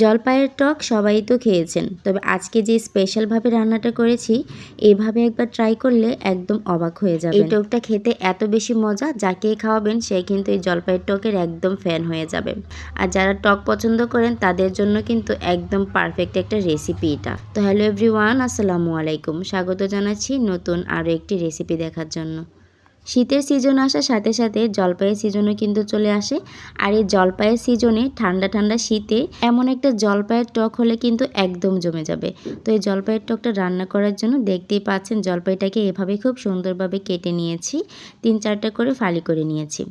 জলপাইয়ের টক সবাই তো খেয়েছেন। তবে আজকে যে স্পেশালভাবে রান্নাটা করেছি এইভাবে একবার ট্রাই করলে একদম অবাক হয়ে যাবে এই টকটা খেতে এত বেশি মজা, যাকে খাওয়াবেন সে কিন্তু এই জলপাইয়ের টকের একদম ফ্যান হয়ে যাবে। আর যারা টক পছন্দ করেন, তাদের জন্য কিন্তু একদম পারফেক্ট একটা রেসিপি এটা। তো হ্যালো এভরিওয়ান আসসালামু আলাইকুম। স্বাগত জানাচ্ছি নতুন আরও একটি রেসিপি দেখার জন্য। শীতের সিজন আসার সাথে সাথে জলপাইয়ের সিজনও কিন্তু চলে আসে। আর এই জলপাইয়ের সিজনে ঠান্ডা ঠান্ডা শীতে এমন একটা জলপাইয়ের টক হলে কিন্তু একদম জমে যাবে। তো এই জলপাইয়ের টকটা রান্না করার জন্য দেখতেই পাচ্ছেন জলপাইটাকে এভাবে খুব সুন্দরভাবে কেটে নিয়েছি। তিন চারটা করে ফালি করে নিয়েছি।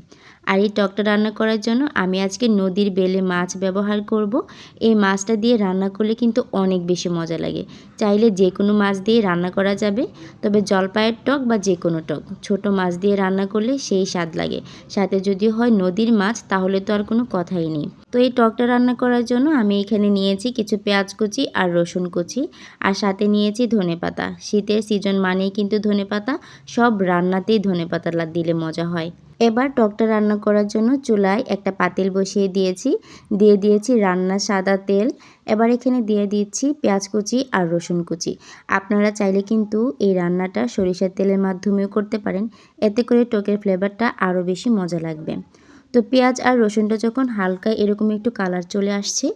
আর এই টকটা রান্না করার জন্য আমি আজকে নদীর বেলে মাছ ব্যবহার করব। এই মাছটা দিয়ে রান্না করলে কিন্তু অনেক বেশি মজা লাগে। চাইলে যে কোনো মাছ দিয়ে রান্না করা যাবে, তবে জলপাইয়ের টক বা যে কোনো টক। ছোট মাছ দিয়ে রান্না করলে সেই স্বাদ লাগে। সাথে যদি হয় নদীর মাছ, তাহলে তো আর কোনো কথাই নেই। তো এই টকটা রান্না করার জন্য আমি এখানে নিয়েছি কিছু পেঁয়াজ কুচি আর রসুন কুচি আর সাথে নিয়েছি ধনে পাতা। শীতের সিজন মানেই কিন্তু ধনে পাতা, সব রান্নাতেই ধনে পাতা দিলে মজা হয়। এবার টকটা রান্না করার জন্য চুলায় একটা পাতিল বসিয়ে দিয়েছি। দিয়ে দিয়েছি রান্না সাদা তেল। এবার এখানে দিয়ে দিচ্ছি পেঁয়াজ কুচি আর রসুন কুচি। আপনারা চাইলে কিন্তু এই রান্নাটা সরিষার তেলের মাধ্যমেও করতে পারেন। এতে করে টকের ফ্লেভারটা আরও বেশি মজা লাগবে। তো পেঁয়াজ আর রসুনটা যখন হালকা এরকম একটু কালার চলে আসছে,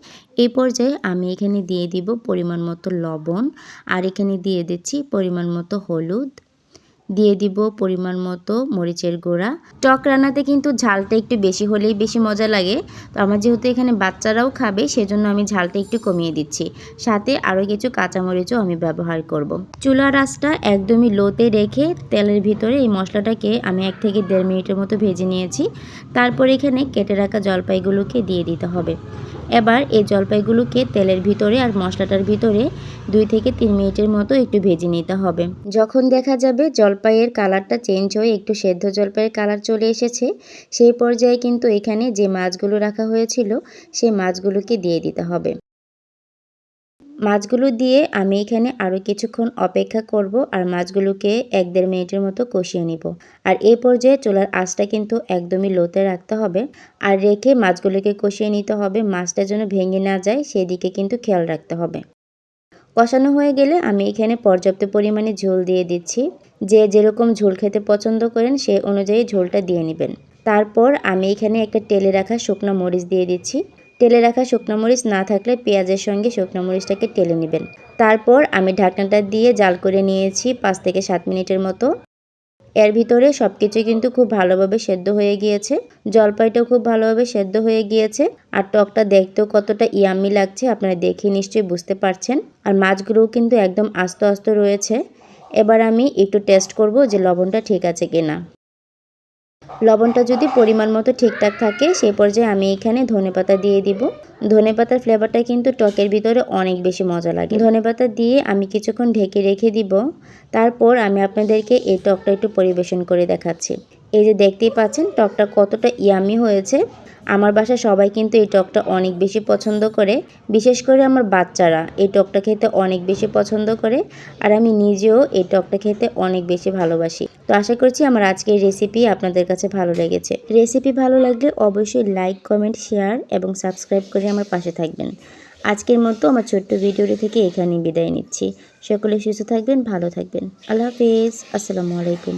এই পর্যায়ে আমি এখানে দিয়ে দিব পরিমাণ মতো লবণ আর এখানে দিয়ে দিচ্ছি পরিমাণ মতো হলুদ। দিয়ে দিব পরিমাণ মতো মরিচের গুঁড়া। টক রান্নাতে কিন্তু ঝালটা একটু বেশি হলেই বেশি মজা লাগে। তো আমার যেহেতু এখানে বাচ্চারাও খাবে, সেজন্য আমি ঝালটা একটু কমিয়ে দিচ্ছি। সাথে আরও কিছু কাঁচামরিচও আমি ব্যবহার করব। চুলার আঁচটা একদমই লোতে রেখে তেলের ভিতরে এই মশলাটাকে আমি এক থেকে দেড় মিনিটের মতো ভেজে নিয়েছি। তারপর এখানে কেটে রাখা জলপাইগুলোকে দিয়ে দিতে হবে। এবার এই জলপাইগুলোকে তেলের ভিতরে আর মশলাটার ভিতরে দুই থেকে তিন মিনিটের মতো একটু ভেজে নিতে হবে। যখন দেখা যাবে জলপাইয়ের কালারটা চেঞ্জ হয়ে একটু সেদ্ধ জলপাইয়ের কালার চলে এসেছে, সেই পর্যায়ে কিন্তু এখানে যে মাছগুলো রাখা হয়েছিল সেই মাছগুলোকে দিয়ে দিতে হবে। মাছগুলো দিয়ে আমি এখানে আরও কিছুক্ষণ অপেক্ষা করব আর মাছগুলোকে এক দেড় মিনিটের মতো কষিয়ে নিব। আর এই পর্যায়ে চুলার আঁচটা কিন্তু একদমই লোতে রাখতে হবে আর রেখে মাছগুলোকে কষিয়ে নিতে হবে। মাছটা যেন ভেঙে না যায় সেদিকে কিন্তু খেয়াল রাখতে হবে। কষানো হয়ে গেলে আমি এখানে পর্যাপ্ত পরিমাণে ঝোল দিয়ে দিচ্ছি। যে যেরকম ঝোল খেতে পছন্দ করেন সে অনুযায়ী ঝোলটা দিয়ে নেবেন। তারপর আমি এখানে একটা তেলে রাখা শুকনো মরিচ দিয়ে দিচ্ছি। তেলে রাখা শুকনো মরিচ না থাকলে পেঁয়াজের সঙ্গে শুকনো মরিচটাকে টেলে নেবেন। তারপর আমি ঢাকনাটা দিয়ে জাল করে নিয়েছি পাঁচ থেকে সাত মিনিটের মতো। এর ভিতরে সব কিছু কিন্তু খুব ভালোভাবে সেদ্ধ হয়ে গিয়েছে। জলপাইটাও খুব ভালোভাবে সেদ্ধ হয়ে গিয়েছে। আর টকটা দেখতেও কতটা ইয়ামি লাগছে আপনারা দেখে নিশ্চয়ই বুঝতে পারছেন। আর মাছগুলোও কিন্তু একদম আস্ত আস্ত রয়েছে। এবার আমি একটু টেস্ট করব যে লবণটা ঠিক আছে কিনা। লবণটা যদি পরিমাণ মতো ঠিকঠাক থাকে, সে পর্যায়ে আমি এখানে ধনে পাতা দিয়ে দিব। ধনে পাতার ফ্লেভারটা কিন্তু টকের ভিতরে অনেক বেশি মজা লাগে। ধনে পাতা দিয়ে আমি কিছুক্ষণ ঢেকে রেখে দিব। তারপর আমি আপনাদেরকে এই টকটা একটু পরিবেশন করে দেখাচ্ছি। এই যে দেখতেই পাচ্ছেন, টকটা কতটা ইয়ামি হয়েছে। আমার বাসায় সবাই কিন্তু এই টকটা অনেক বেশি পছন্দ করে, বিশেষ করে আমার বাচ্চারা এই টকটা খেতে অনেক বেশি পছন্দ করে আর আমি নিজেও এই টকটা খেতে অনেক বেশি ভালোবাসি। তো আশা করছি আমার আজকের রেসিপি আপনাদের কাছে ভালো লেগেছে। রেসিপি ভালো লাগলে অবশ্যই লাইক কমেন্ট শেয়ার এবং সাবস্ক্রাইব করে আমার পাশে থাকবেন। আজকের মতো আমার ছোট্ট ভিডিওটি থেকে এখানেই বিদায় নিচ্ছি। সকলে সুস্থ থাকবেন, ভালো থাকবেন। আল্লাহ হাফিজ, আসসালামু আলাইকুম।